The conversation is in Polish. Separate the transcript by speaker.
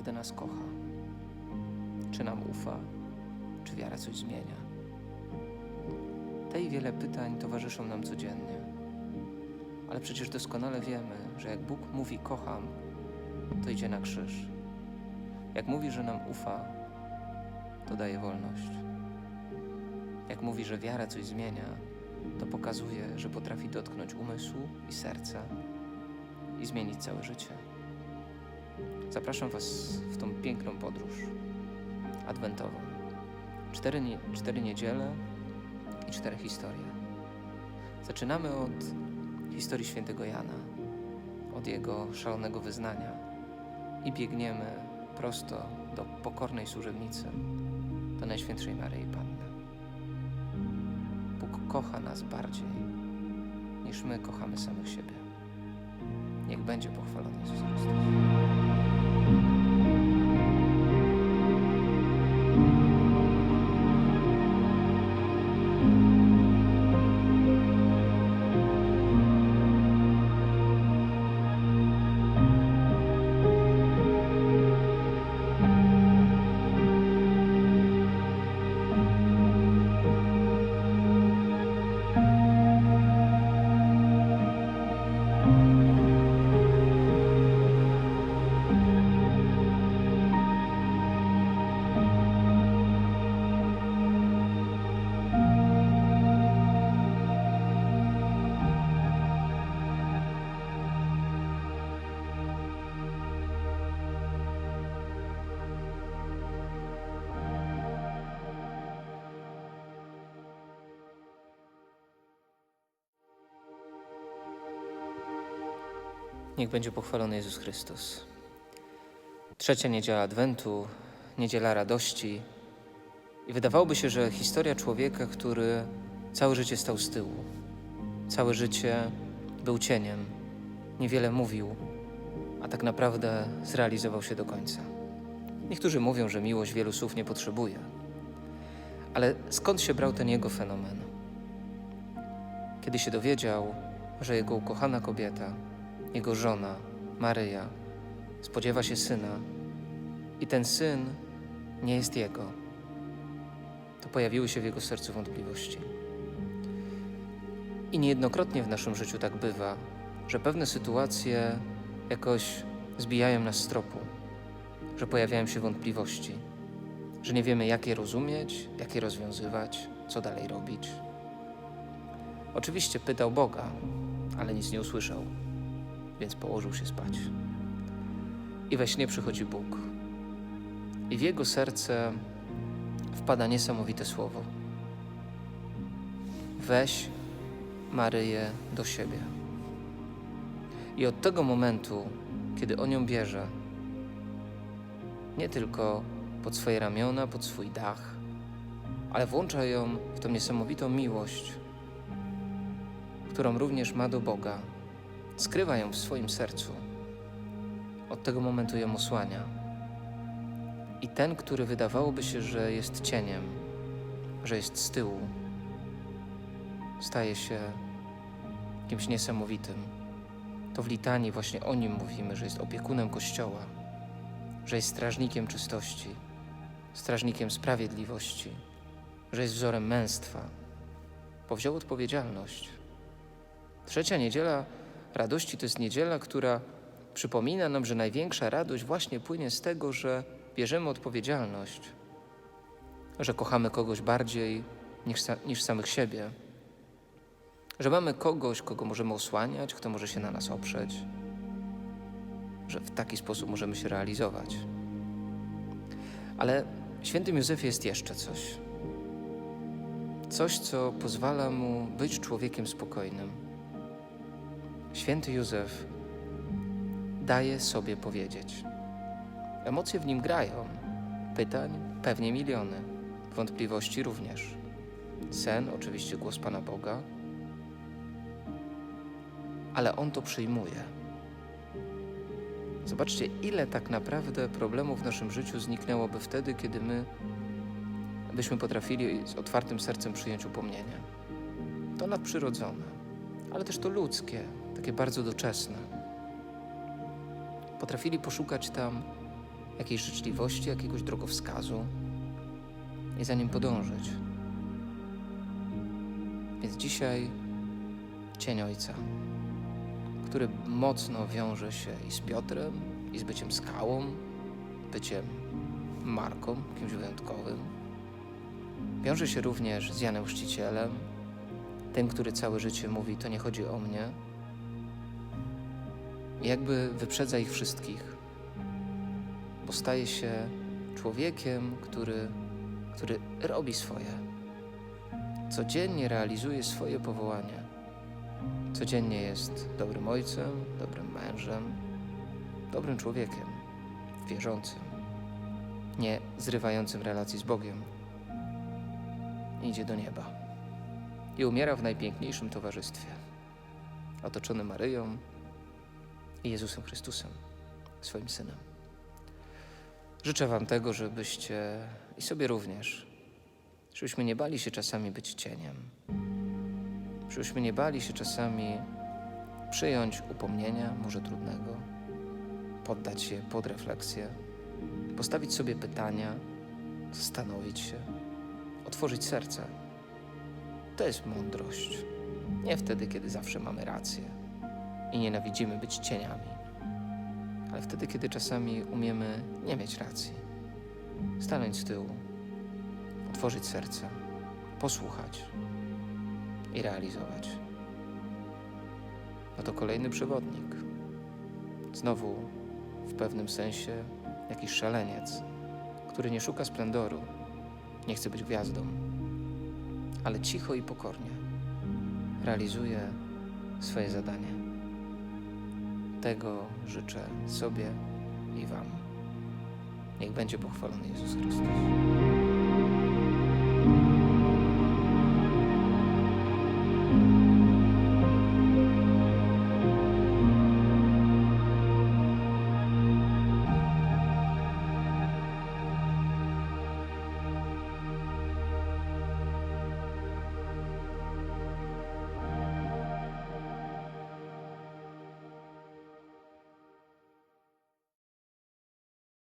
Speaker 1: naprawdę nas kocha? Czy nam ufa? Czy wiara coś zmienia? Te i wiele pytań towarzyszą nam codziennie. Ale przecież doskonale wiemy, że jak Bóg mówi kocham, to idzie na krzyż. Jak mówi, że nam ufa, to daje wolność. Jak mówi, że wiara coś zmienia, to pokazuje, że potrafi dotknąć umysłu i serca i zmienić całe życie. Zapraszam Was w tą piękną podróż adwentową. Cztery, nie, cztery niedziele i cztery historie. Zaczynamy od historii świętego Jana, od jego szalonego wyznania i biegniemy prosto do pokornej służebnicy, do Najświętszej Maryi Panny. Bóg kocha nas bardziej niż my kochamy samych siebie. Niech będzie pochwalony Jezus Chrystus. Niech będzie pochwalony Jezus Chrystus. Trzecia niedziela Adwentu, niedziela radości. I wydawałoby się, że historia człowieka, który całe życie stał z tyłu, całe życie był cieniem, niewiele mówił, a tak naprawdę zrealizował się do końca. Niektórzy mówią, że miłość wielu słów nie potrzebuje. Ale skąd się brał ten jego fenomen? Kiedy się dowiedział, że jego ukochana kobieta, jego żona, Maryja, spodziewa się syna i ten syn nie jest jego, to pojawiły się w jego sercu wątpliwości. I niejednokrotnie w naszym życiu tak bywa, że pewne sytuacje jakoś zbijają nas z tropu, że pojawiają się wątpliwości, że nie wiemy, jak je rozumieć, jak je rozwiązywać, co dalej robić. Oczywiście pytał Boga, ale nic nie usłyszał więc położył się spać. I we śnie przychodzi Bóg. I w jego serce wpada niesamowite słowo. Weź Maryję do siebie. I od tego momentu, kiedy on ją bierze, nie tylko pod swoje ramiona, pod swój dach, ale włącza ją w tą niesamowitą miłość, którą również ma do Boga skrywa ją w swoim sercu. Od tego momentu ją osłania. I ten, który wydawałoby się, że jest cieniem, że jest z tyłu, staje się kimś niesamowitym. To w litanii właśnie o nim mówimy, że jest opiekunem Kościoła, że jest strażnikiem czystości, strażnikiem sprawiedliwości, że jest wzorem męstwa. Powziął odpowiedzialność. Trzecia niedziela radości to jest niedziela, która przypomina nam, że największa radość właśnie płynie z tego, że bierzemy odpowiedzialność, że kochamy kogoś bardziej niż, niż samych siebie, że mamy kogoś, kogo możemy osłaniać, kto może się na nas oprzeć, że w taki sposób możemy się realizować. Ale świętym Józefie jest jeszcze coś. Coś, co pozwala mu być człowiekiem spokojnym Święty Józef daje sobie powiedzieć. Emocje w nim grają, pytań pewnie miliony, wątpliwości również. Sen, oczywiście głos Pana Boga, ale on to przyjmuje. Zobaczcie, ile tak naprawdę problemów w naszym życiu zniknęłoby wtedy, kiedy my byśmy potrafili z otwartym sercem przyjąć upomnienie. To nadprzyrodzone, ale też to ludzkie, takie bardzo doczesne. Potrafili poszukać tam jakiejś życzliwości, jakiegoś drogowskazu i za nim podążyć. Więc dzisiaj cień Ojca, który mocno wiąże się i z Piotrem, i z byciem skałą, byciem marką, kimś wyjątkowym. Wiąże się również z Janem Chrzcicielem, tym, który całe życie mówi: To nie chodzi o mnie. Jakby wyprzedza ich wszystkich, bo staje się człowiekiem, który, który robi swoje. Codziennie realizuje swoje powołanie. Codziennie jest dobrym ojcem, dobrym mężem, dobrym człowiekiem, wierzącym, nie zrywającym relacji z Bogiem. Idzie do nieba i umiera w najpiękniejszym towarzystwie, otoczony Maryją i Jezusem Chrystusem, swoim synem. Życzę Wam tego, żebyście i sobie również, żebyśmy nie bali się czasami być cieniem, żebyśmy nie bali się czasami przyjąć upomnienia, może trudnego, poddać się pod refleksję, postawić sobie pytania, zastanowić się, otworzyć serce. To jest mądrość. Nie wtedy, kiedy zawsze mamy rację i nienawidzimy być cieniami, ale wtedy, kiedy czasami umiemy nie mieć racji. Stanąć z tyłu, otworzyć serce, posłuchać i realizować. No to kolejny przewodnik. Znowu, w pewnym sensie, jakiś szaleniec, który nie szuka splendoru, nie chce być gwiazdą, ale cicho i pokornie realizuje swoje zadanie. Tego życzę sobie i Wam. Niech będzie pochwalony Jezus Chrystus.